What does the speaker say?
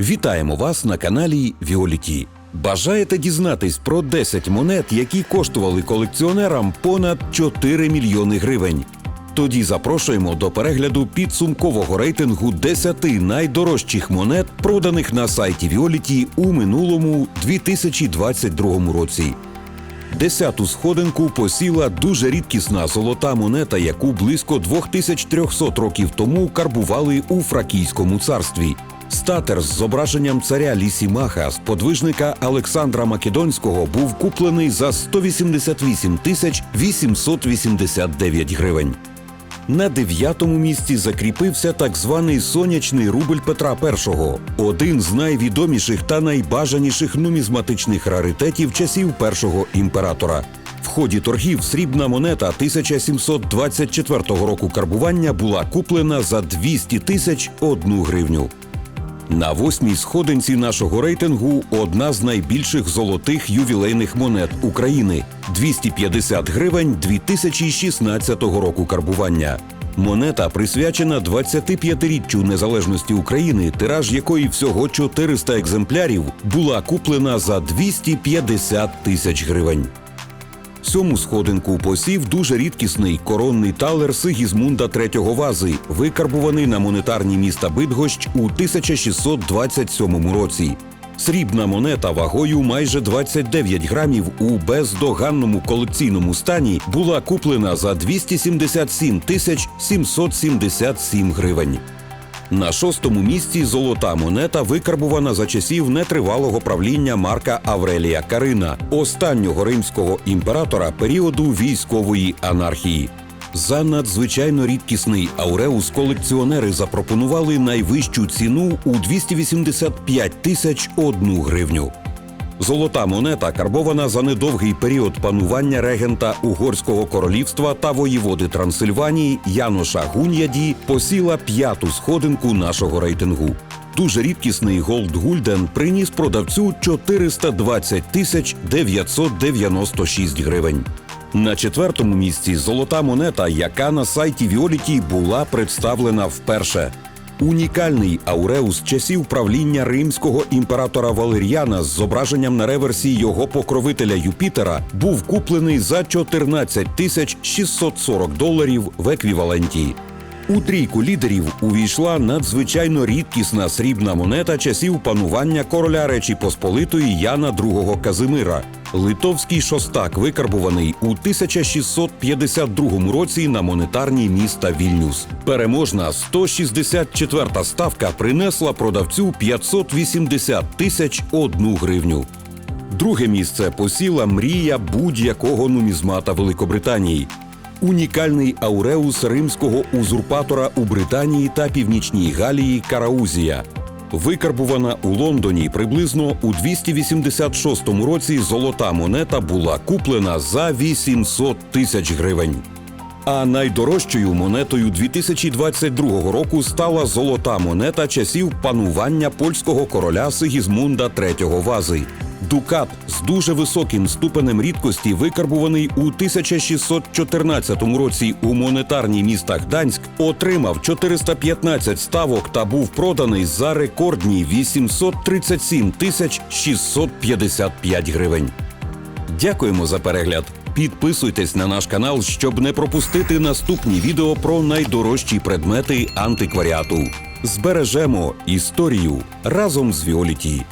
Вітаємо вас на каналі Віоліті. Бажаєте дізнатись про 10 монет, які коштували колекціонерам понад 4 мільйони гривень? Тоді запрошуємо до перегляду підсумкового рейтингу 10 найдорожчих монет, проданих на сайті Віоліті у минулому 2022 році. Десяту сходинку посіла дуже рідкісна золота монета, яку близько 2300 років тому карбували у Фракійському царстві. Статер з зображенням царя Лісімаха, сподвижника Олександра Македонського, був куплений за 188 тисяч 889 гривень. На дев'ятому місці закріпився так званий сонячний рубль Петра І, один з найвідоміших та найбажаніших нумізматичних раритетів часів першого імператора. В ході торгів срібна монета 1724 року карбування була куплена за 200 тисяч одну гривню. На восьмій сходинці нашого рейтингу одна з найбільших золотих ювілейних монет України 250 гривень 2016 року карбування. Монета присвячена 25-річчю незалежності України, тираж якої всього 400 екземплярів, була куплена за 250 тисяч гривень. Сьому сходинку посів дуже рідкісний коронний талер Сигізмунда III вази, викарбуваний на монетарні міста Бидгощ у 1627 році. Срібна монета вагою майже 29 грамів у бездоганному колекційному стані була куплена за 277 тисяч 777 гривень. На шостому місці золота монета викарбувана за часів нетривалого правління Марка Аврелія Карина, останнього римського імператора періоду військової анархії. За надзвичайно рідкісний ауреус колекціонери запропонували найвищу ціну у 285 тисяч одну гривню. Золота монета карбована за недовгий період панування регента Угорського королівства та воєводи Трансильванії Яноша Гуньяді посіла п'яту сходинку нашого рейтингу. Дуже рідкісний Голд Гульден приніс продавцю 420 тисяч 996 гривень. На четвертому місці золота монета, яка на сайті Віоліті була представлена вперше. Унікальний ауреус часів правління римського імператора Валеріана з зображенням на реверсі його покровителя Юпітера був куплений за 14 тисяч 640 доларів в еквіваленті. У трійку лідерів увійшла надзвичайно рідкісна срібна монета часів панування короля Речі Посполитої Яна II Казимира. Литовський шостак викарбуваний у 1652 році на монетарні міста Вільнюс. Переможна 164-та ставка принесла продавцю 580 тисяч одну гривню. Друге місце посіла мрія будь-якого нумізмата Великобританії. Унікальний ауреус римського узурпатора у Британії та Північній Галії Караузія. Викарбувана у Лондоні приблизно у 286 році золота монета була куплена за 800 тисяч гривень. А найдорожчою монетою 2022 року стала золота монета часів панування польського короля Сигізмунда III вази. Дукат з дуже високим ступенем рідкості, викарбуваний у 1614 році у монетарній міста Гданськ, отримав 415 ставок та був проданий за рекордні 837 тисяч 655 гривень. Дякуємо за перегляд. Підписуйтесь на наш канал, щоб не пропустити наступні відео про найдорожчі предмети антикваріату. Збережемо історію разом з Віоліті.